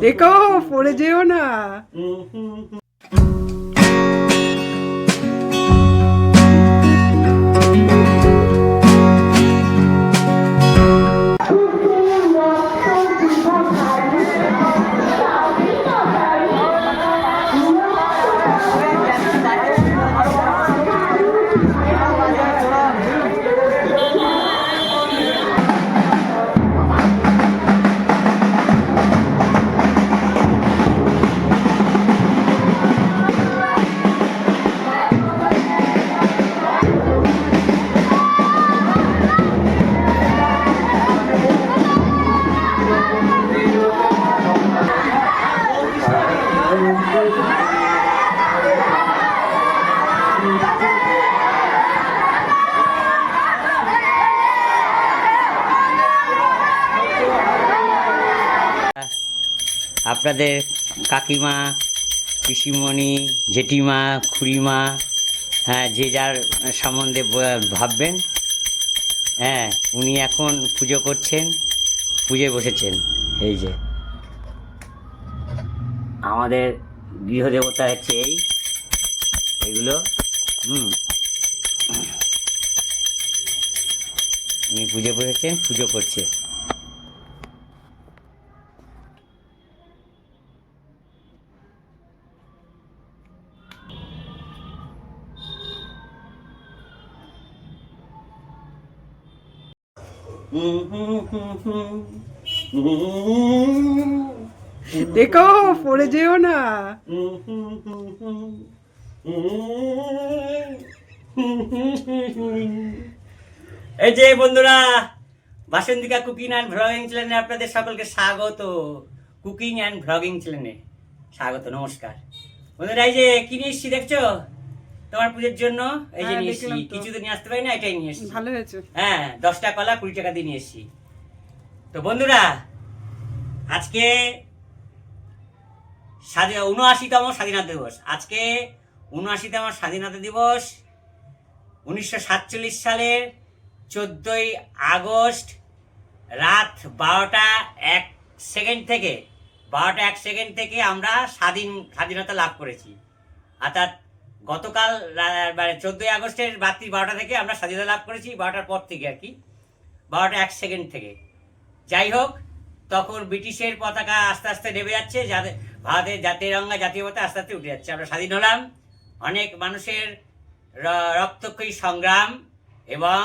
দেখো পড়ে যেও না আপনাদের কাকিমা, পিসিমণি, জেঠিমা, খুড়িমা হ্যাঁ যে যার সম্বন্ধে ভাববেন হ্যাঁ উনি এখন পুজো করছেন, পুজোয় বসেছেন, এই যে। আমাদের গৃহদেবতা হচ্ছে এই, এইগুলো, হুম। উনি পুজো বসেছেন পুজো করছে। দেখো, পড়ে যেও না। এই যে বন্ধুরা, বাসন্তিকা কুকিং অ্যান্ড ভ্লগিং চ্যানেলে আপনাদের সকলকে স্বাগত। কুকিং অ্যান্ড ভ্লগিং চ্যানেলে স্বাগত, নমস্কার। বন্ধুরা, এই যে কি নিয়ে এসছি, দেখছ? তোমার পুজোর জন্য এই যে হ্যাঁ, নিয়ে এসছি। কিছু তো নিয়ে আসতে পারি না এটাই নিয়ে এসছি। ভালো হয়েছে। হ্যাঁ দশটা কলা কুড়ি টাকা দিয়ে নিয়ে এসছি। তো বন্ধুরা আজকে স্বাধীন উনআশিতম স্বাধীনতা দিবস। আজকে উনআশিতম স্বাধীনতা দিবস উনিশশো সাতচল্লিশ সালের চোদ্দই আগস্ট রাত বারোটা এক সেকেন্ড থেকে বারোটা এক সেকেন্ড থেকে আমরা স্বাধীন স্বাধীনতা লাভ করেছি। অর্থাৎ গতকাল মানে চোদ্দোই আগস্টের রাত্রি বারোটা থেকে আমরা স্বাধীনতা লাভ করেছি, বারোটার পর থেকে আর কি। বারোটা এক সেকেন্ড থেকে। যাই হোক, তখন ব্রিটিশের পতাকা আস্তে আস্তে নেমে যাচ্ছে যাদের ভারতের জাতীয় রঙা জাতীয় পতাকা আস্তে আস্তে উঠে যাচ্ছে। আমরা স্বাধীন হলাম। অনেক মানুষের রক্তক্ষয়ী সংগ্রাম এবং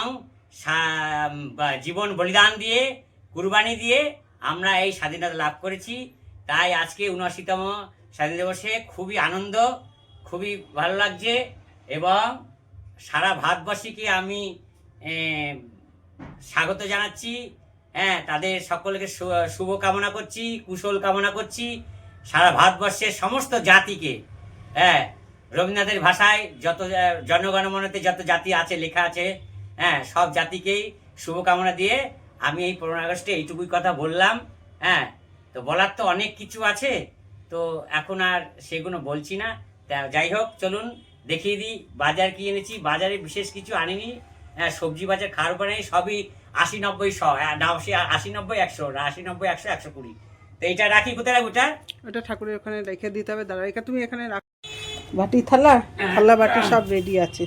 জীবন বলিদান দিয়ে, কুরবানি দিয়ে আমরা এই স্বাধীনতা লাভ করেছি। তাই আজকে উনআশিতম স্বাধীন দিবসে খুবই আনন্দ খুবই ভালো লাগছে এবং সারা ভারতবাসীকে আমি স্বাগত জানাচ্ছি। হ্যাঁ তাদের সকলকে শুভ কামনা করছি, কুশল কামনা করছি। সারা ভারতবর্ষের সমস্ত জাতিকে হ্যাঁ রবীন্দ্রনাথের ভাষায় যত জনগণমনতে যত জাতি আছে, লেখা আছে হ্যাঁ সব জাতিকেই শুভকামনা দিয়ে আমি এই পনেরো আগস্টে এইটুকুই কথা বললাম হ্যাঁ। তো বলার তো অনেক কিছু আছে, তো এখন আর সেগুলো বলছি না। তা যাই হোক চলুন দেখিয়ে দিই বাজার কি এনেছি? বাজারে বিশেষ কিছু আনিনি। হ্যাঁ সবজি বাজার খাওয়ার উপরে নেই, সবই আশি নব্বই শ হ্যাঁ, না আশি আশি নব্বই একশো না আশি নব্বই একশো একশো কুড়ি। তো এইটা রাখি কোথায় রাখব ওটা ওটা ঠাকুরের ওখানে রেখে দিতে হবে দাঁড়া এটা তুমি এখানে রাখ বাটি থালা? থালা বাটি সব রেডি আছে।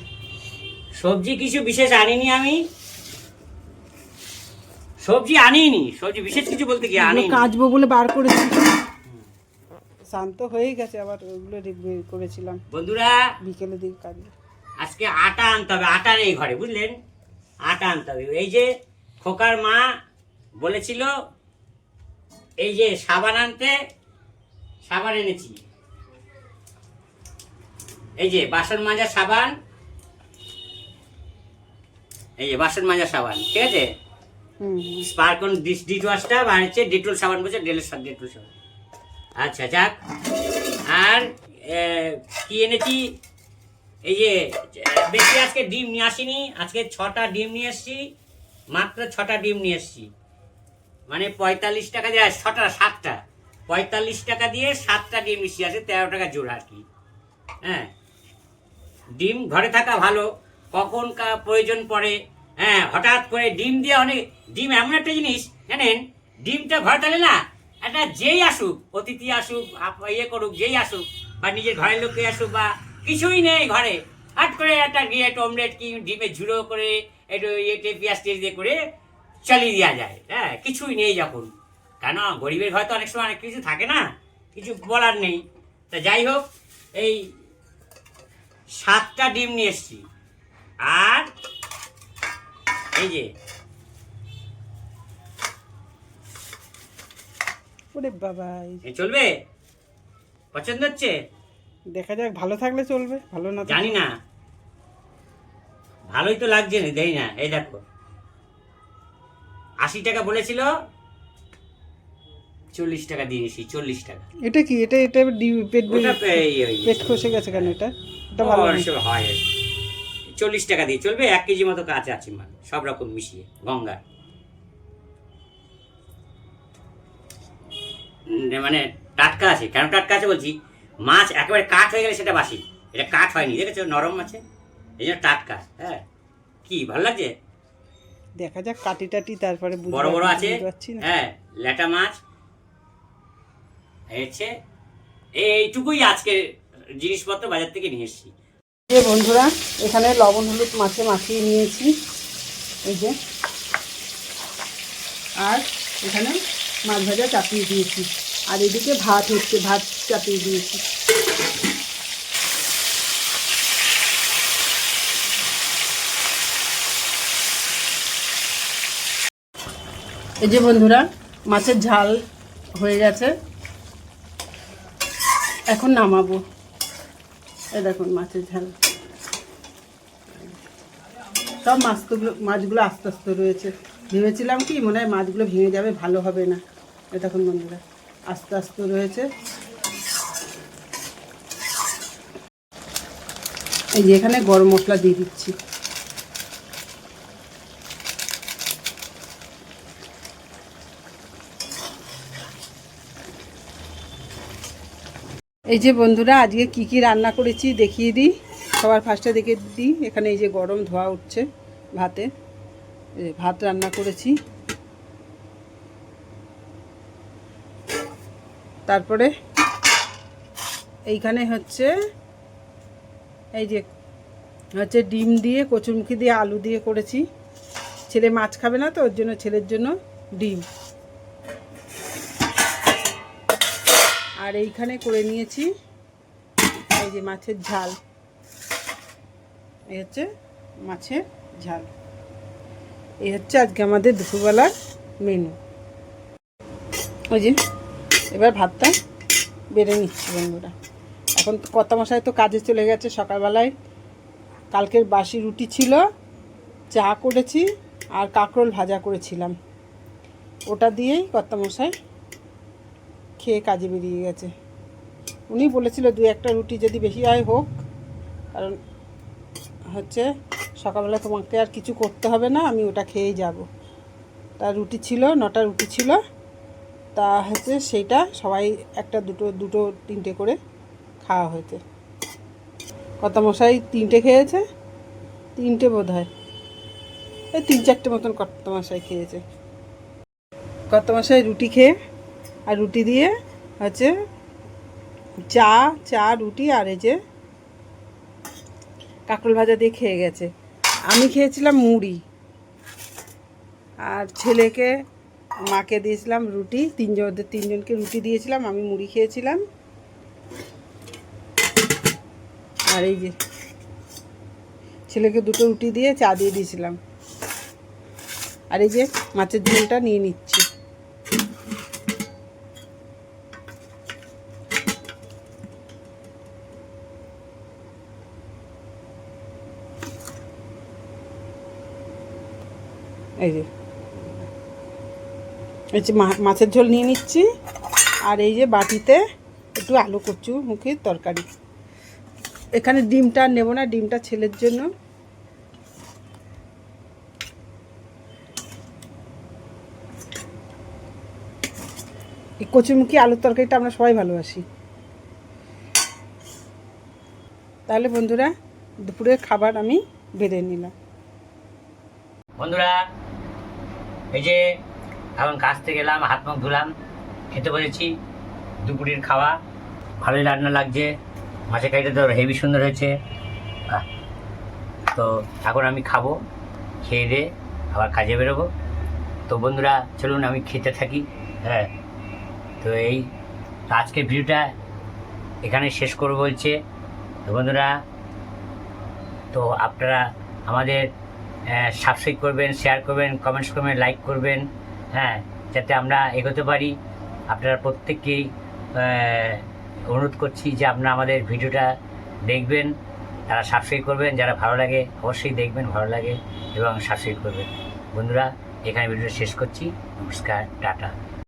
সবজি কিছু বিশেষ আনিনি আমি। সবজি আনিনি সবজি বিশেষ কিছু বলতে কি আনিনি? কাচবো বলে বার করেছি। শান্ত হয়ে গেছে আবার ওগুলো করেছিলাম। বন্ধুরা বিকেলে দিকে কাজবে আজকে আটা আনতে হবে আটা নেই ঘরে বুঝলেন? আটা আনতে হবে। এই যে খোকার মা বলেছিল এই যে সাবান আনতে সাবান এনেছি। এই যে বাসন মাজার সাবান এই যে বাসন মাজার সাবান ঠিক আছে? স্পার্কন ডিস ডিট ওয়াশটা আর হচ্ছে ডেটল সাবান বলছে ডেলের সাথে ডেটল সাবান। আচ্ছা যাক। আর কি এনেছি? এই যে, বেশি আজকে ডিম নিয়ে আসিনি। আজকে ছটা ডিম নিয়ে এসছি। মাত্র ছটা ডিম নিয়ে এসছি। মানে পঁয়তাল্লিশ টাকা দিয়ে, ছটা, সাতটা। পঁয়তাল্লিশ টাকা দিয়ে সাতটা ডিম মিশিয়ে আছে তেরো টাকা জোড়া আর কি। হ্যাঁ। ডিম ঘরে থাকা ভালো। কখন কা, প্রয়োজন পড়ে। হ্যাঁ হঠাৎ করে ডিম দিয়ে অনেক ডিম এমন একটা জিনিস, জানেন? ডিমটা ঘরে তাহলে না একটা যেই আসুক, অতিথি আসুক ইয়ে করুক, যেই আসুক, বা নিজের ঘরের লোকে আসুক, বা কিছুই নেই ঘরে হাট করে একটা গিয়ে অমলেট কি ডিমে ঝুড়ো করে, একটু ইয়েতে পেঁয়াজ টেজ দিয়ে করে চালিয়ে দেওয়া যায়। হ্যাঁ কিছুই নেই যখন। কেন? গরিবের ঘরে তো অনেক সময় অনেক কিছু থাকে না। কিছু বলার নেই। তা যাই হোক, এই সাতটা ডিম নিয়ে এসছি। আর এই যে ওরে বাবা এই- চলবে? পছন্দ হচ্ছে? দেখা যাক ভালো থাকলে চলবে ভালো না জানি না। ভালোই তো লাগছে না দেই না। এই দেখো। আশি টাকা বলেছিল চল্লিশ টাকা দিয়ে দিয়েছি চল্লিশ টাকা। এটা কি? এটা এটা পেট পেট খসে গেছে কেন এটা? এটা ভালো হয়। চল্লিশ টাকা দিয়ে চলবে এক কেজি মতো কাঁচা আছে মানে। সব রকম মিশিয়ে গঙ্গা মানে টাটকা আছে। কেন টাটকা আছে বলছি? মাছ একেবারে কাঠ হয়ে গেলে সেটা বাসি। এটা কাঠ হয়নি দেখেছ? নরম আছে। এই জন্য টাটকা হ্যাঁ? কি ভালো লাগছে? দেখা যাক কাটি টাটি তারপরে বড় বড় আছে। হ্যাঁ ল্যাটা মাছ। হয়েছে এইটুকুই আজকে জিনিসপত্র বাজার থেকে নিয়ে এসেছি। যে বন্ধুরা এখানে লবণ হলুদ মাছে মাখিয়ে নিয়েছি। এই যে। আর এখানে মাছ ভাজা চাপিয়ে দিয়েছি। আর এদিকে ভাত হচ্ছে, ভাত চাপিয়ে দিয়েছি। এই যে বন্ধুরা, মাছের ঝাল হয়ে গেছে। এখন নামাবো। এ দেখুন মাছের ঝাল। সব মাছগুলো মাছগুলো আস্তে আস্তে রয়েছে। ভেবেছিলাম কি, মনে হয় মাছগুলো ভেঙে যাবে, ভালো হবে না। দেখুন বন্ধুরা, আস্তে আস্তে রয়েছে। এই যে এখানে গরম মশলা দিয়ে দিচ্ছি। এই যে বন্ধুরা, আজকে কি কি রান্না করেছি দেখিয়ে দিই। সবার ফার্স্টে দেখে দিই, এখানে এই যে গরম ধোয়া উঠছে ভাতে। ভাত রান্না করেছি। তারপরে এইখানে হচ্ছে, এই যে হচ্ছে ডিম দিয়ে, কচুরমুখি দিয়ে, আলু দিয়ে করেছি। ছেলে মাছ খাবে না তো, ওর জন্য ছেলের জন্য ডিম। আর এইখানে করে নিয়েছি এই যে মাছের ঝাল। এই হচ্ছে মাছের ঝাল। এই হচ্ছে আজকে আমাদের দুপুরবেলার মেনু ওই যে, এবার ভাতটা বেড়ে নিচ্ছি বন্ধুরা। এখন কত মশাই তো কাজে চলে গেছে সকালবেলায়। কালকের বাসি রুটি ছিল, চা করেছি আর কাঁকরোল ভাজা করেছিলাম। ওটা দিয়েই কর্তামশাই খেয়ে কাজে বেরিয়ে গেছে। উনি বলেছিল দু একটা রুটি যদি বেশি হয় হোক, কারণ হচ্ছে সকালবেলা তোমাকে আর কিছু করতে হবে না, আমি ওটা খেয়েই যাব। তা রুটি ছিল, নটা রুটি ছিল। তা হচ্ছে সেইটা সবাই একটা দুটো দুটো, তিনটে করে খাওয়া হয়েছে। মশাই তিনটে খেয়েছে, তিনটে বোধ হয় এই তিন চারটে মতন মশাই খেয়েছে। মশাই রুটি খেয়ে আর রুটি দিয়ে হচ্ছে চা চা, রুটি আর এই যে কাকরোল ভাজা দিয়ে খেয়ে গেছে। আমি খেয়েছিলাম মুড়ি। আর ছেলেকে, মাকে দিয়েছিলাম রুটি, তিনজন তিনজনকে রুটি দিয়েছিলাম, আমি মুড়ি খেয়েছিলাম। আর এই যে, ছেলেকে দুটো রুটি দিয়ে চা দিয়ে দিয়েছিলাম। আর এই যে, মাছের ঝোলটা নিয়ে নিচ্ছি। এই যে। এই যে মাছের ঝোল নিয়ে নিচ্ছি। আর এই যে বাটিতে একটু আলু কচু মুখের তরকারি। এখানে ডিমটা নেব না, ডিমটা ছেলের জন্য। এই কচুমুখী আলুর তরকারিটা আমরা সবাই ভালোবাসি। তাহলে বন্ধুরা, দুপুরের খাবার আমি বেড়ে নিলাম। বন্ধুরা এই যে, এখন কাজ থেকে এলাম, হাত মুখ ধুলাম, খেতে বলেছি দুপুরের খাওয়া, ভালোই রান্না লাগছে, মাছের কারিটা তো হেভি সুন্দর হয়েছে। তো এখন আমি খাব, খেয়ে দিয়ে আবার কাজে বেরোবো। তো বন্ধুরা, চলুন আমি খেতে থাকি হ্যাঁ। তো এই আজকের ভিডিওটা এখানে শেষ করব বলছে। তো বন্ধুরা, তো আপনারা আমাদের সাবস্ক্রাইব করবেন শেয়ার করবেন কমেন্টস করবেন লাইক করবেন হ্যাঁ যাতে আমরা এগোতে পারি। আপনারা প্রত্যেককেই অনুরোধ করছি যে আপনারা আমাদের ভিডিওটা দেখবেন, তারা সাবস্ক্রাইব করবেন, যারা ভালো লাগে অবশ্যই দেখবেন, ভালো লাগে, এবং সাবস্ক্রাইব করবেন। বন্ধুরা, এখানে ভিডিওটা শেষ করছি। নমস্কার, টাটা।